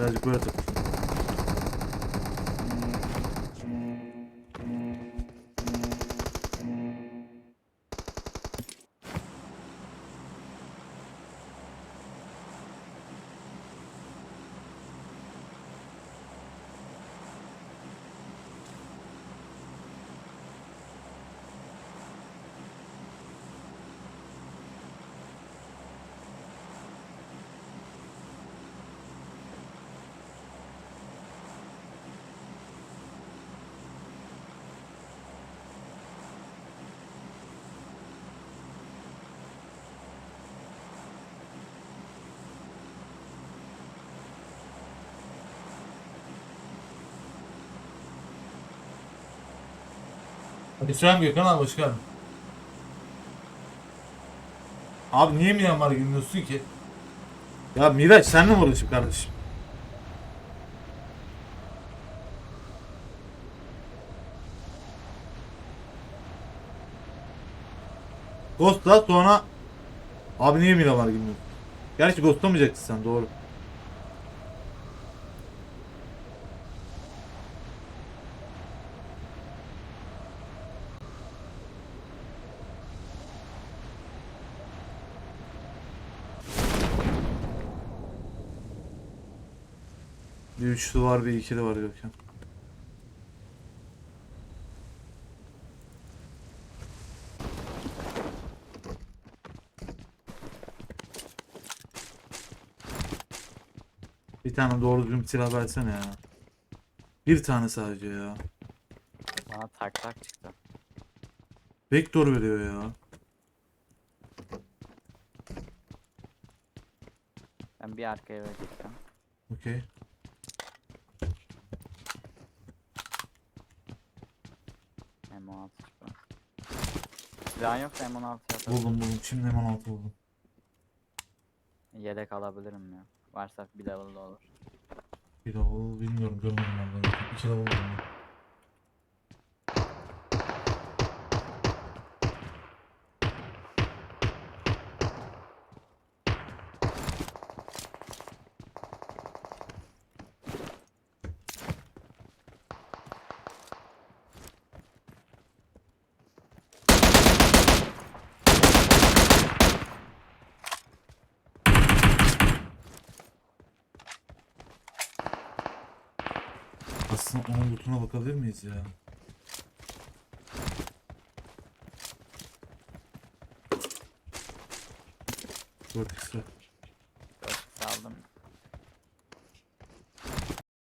Biraz yukarı. Hüseyin Gökhan abi hoş geldin. Abi niye Myanmar'a girmiyorsun ki? Ya Miraç senle mi uğraşayım kardeşim? Ghost'la sonra Abi niye Myanmar'a girmiyorsun? Gerçi Ghost'lamayacaksın sen doğru. Bir üçlü var bir ikili var Gökhan. Bir tane doğru düzgün silah versene ya. Bir tane sadece ya. Bana tak tak çıktı. Vektör veriyor ya. Ben bir arkaya vereceğim. Okey. M16 çıktı. Silahın yoksa M16 yaparım. Buldum buldum. Şimdi hemen altı buldum. Yedek alabilirim ya. Varsa bir level olur. Bir level bilmiyorum görmedim ben de. İki level buldum. Aslında onun lootuna bakabilir miyiz ya? Dört